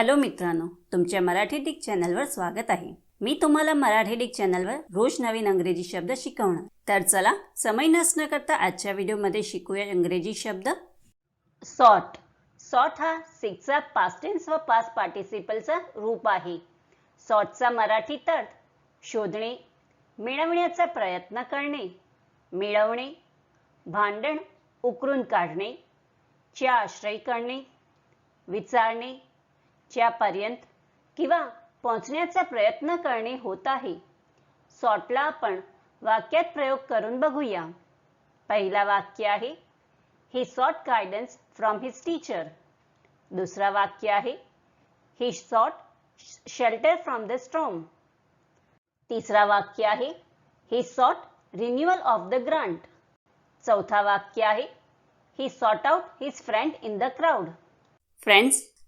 Hello मित्रांनो तुमच्या Marathi Dick चॅनलवर स्वागत आहे. मी तुम्हाला मराठी डिक चॅनलवर रोज नवीन अंग्रेजी शब्द शिकवणार. तर चला समय नसणं करता आजच्या व्हिडिओमध्ये शिकूया इंग्रजी शब्द. सॉट. सॉट हा सिक्सचा पास्टेन्स व पास पार्टिसिपलचा रूप आहे. सॉटचा मराठी अर्थ शोधणे मिळवण्याचा प्रयत्न करणे मिळवणे भांडण उकरून काढणे चे आश्रय करणे विचारणे च्यापर्यंत किंवा पोहोचण्याचा प्रयत्न करणे होत आहे. सॉर्टला आपण वाक्यात प्रयोग करून बघूया. पहिला वाक्य आहे he sought guidance from his teacher दुसरा वाक्य आहे he sought shelter from the storm तिसरा वाक्य आहे he sought renewal of the grant चौथा वाक्य आहे he sought out his friend in the crowd friends